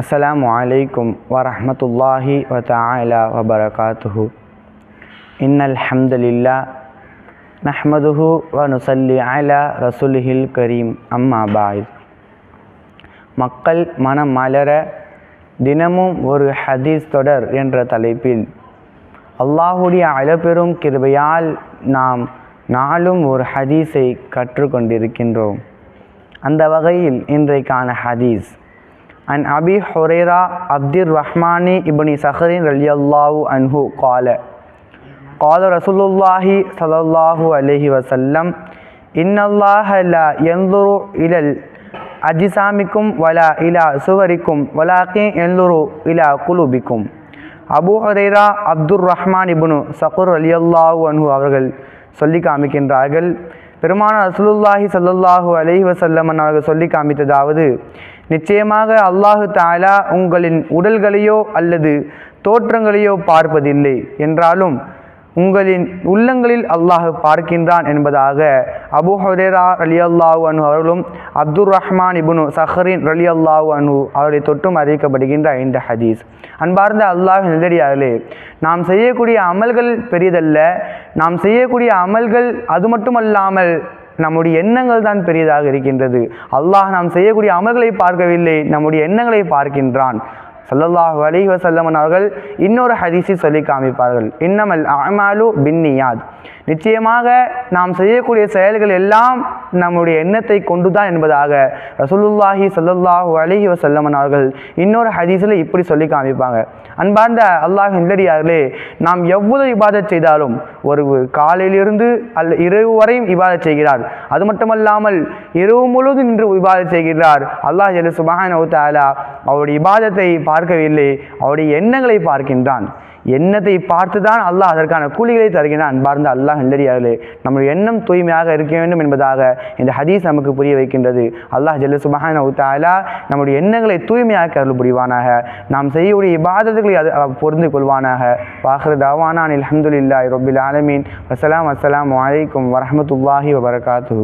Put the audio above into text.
அஸ்லாம் வலைக்கும் வரமத்துல்லாஹி வத்தாயிலா வபரகாத்துஹு. இன்னல் ஹம்துலில்லா நஹ்மதுஹு வ நுசல்லி அலா ரசுலிஹில் கரீம். அம்மா பாய் மக்கள் மனம் மலர தினமும் ஒரு ஹதீஸ் தொடர் என்ற தலைப்பில் அல்லாஹுடைய அளப்பெரும் கிருபையால் நாம் நாளும் ஒரு ஹதீஸை கற்றுக்கொண்டிருக்கின்றோம். அந்த வகையில் இன்றைக்கான ஹதீஸ் an Abhi Hurairah Abdur Rahmani ibn சஹரின் ரலியல்லாஹு அன்ஹு கால قال رسول الله صلى الله عليه وسلم إن الله لا ينظر إلى أجسامكم ولا إلى صوركم ولكن ينظر إلى قلوبكم அபு ஹுரைரா அப்துர் ரஹ்மான் இப்னு சகுர் அலியல்லாஹு அன்ஹு அவர்கள் சொல்லி காமிக்கின்றார்கள் பெருமான ரசூலுல்லாஹி ஸல்லல்லாஹு அலைஹி வஸல்லம் அவர்கள் சொல்லி காமித்ததாவது நிச்சயமாக அல்லாஹு தாலா உங்களின் உடல்களையோ அல்லது தோற்றங்களையோ பார்ப்பதில்லை என்றாலும் உங்களின் உள்ளங்களில் அல்லாஹ் பார்க்கின்றான் என்பதாக அபு ஹரேரா அலி அல்லாஹு அனு அவர்களும் அப்துர் ரஹ்மான் இபுனு சஹரின் அலி அல்லாஹு அனு அவரை தொட்டும் அறிவிக்கப்படுகின்ற இந்த ஹதீஸ். அன்பார்ந்த அல்லாஹ் நெல்லடியார்களே நாம் செய்யக்கூடிய அமல்கள் பெரியதல்ல. நாம் செய்யக்கூடிய அமல்கள் அது மட்டுமல்லாமல் நம்முடைய எண்ணங்கள் தான் பெரியதாக இருக்கின்றது. அல்லாஹ் நாம் செய்யக்கூடிய அமல்களை பார்க்கவில்லை நம்முடைய எண்ணங்களை பார்க்கின்றான். சல்லல்லாஹு அலி வசல்லமன் அவர்கள் இன்னொரு ஹதீஸை சொல்லி காமிப்பார்கள். இன்னமல் அமாலு பின்னியாத். நிச்சயமாக நாம் செய்யக்கூடிய செயல்கள் எல்லாம் நம்முடைய எண்ணத்தை கொண்டுதான் என்பதாக ரசூலுல்லாஹி சல்லல்லாஹு அலிஹி வசல்லமன் அவர்கள் இன்னொரு ஹதீஸில் இப்படி சொல்லி காமிப்பாங்க. அன்பார்ந்த அல்லாஹ் இல்லடியார்களே நாம் எவ்வளவு இபாதத் செய்தாலும் ஒரு காலையிலிருந்து அல்ல இரவு வரையும் இபாதத் செய்கிறார். அது மட்டுமல்லாமல் இரவு முழுவதும் நின்று இபாதத் செய்கிறார். அல்லாஹ் ஜெல சுபஹான அவருடைய இபாதத்தை பார்க்கவில்லை. அவருடைய எண்ணங்களை பார்க்கின்றான். எண்ணத்தை பார்த்து தான் அல்லாஹ் அதற்கான கூலிகளை தருகிறான் அன்பார்ந்த அல்லாஹ் இல்லடியார்களே நம்முடைய எண்ணம் தூய்மையாக இருக்க வேண்டும் என்பதாக இந்த ஹதீஸ் நமக்கு புரிய வைக்கின்றது. அல்லாஹ் ஜல்ல சுபஹான உத்தாலா நம்முடைய எண்ணங்களை தூய்மையாக அருள் புரிவானாக. நாம் செய்யக்கூடிய இபாதத்துகளை அது பொருந்து கொள்வானாக. வாஹர் தாவானான் அலமதுல்லாஹி ரொபில் ஆலமீன். வசலாம் அஸ்லாம் வலைக்கம் வரமத்துல்லாஹி வபரகாத்து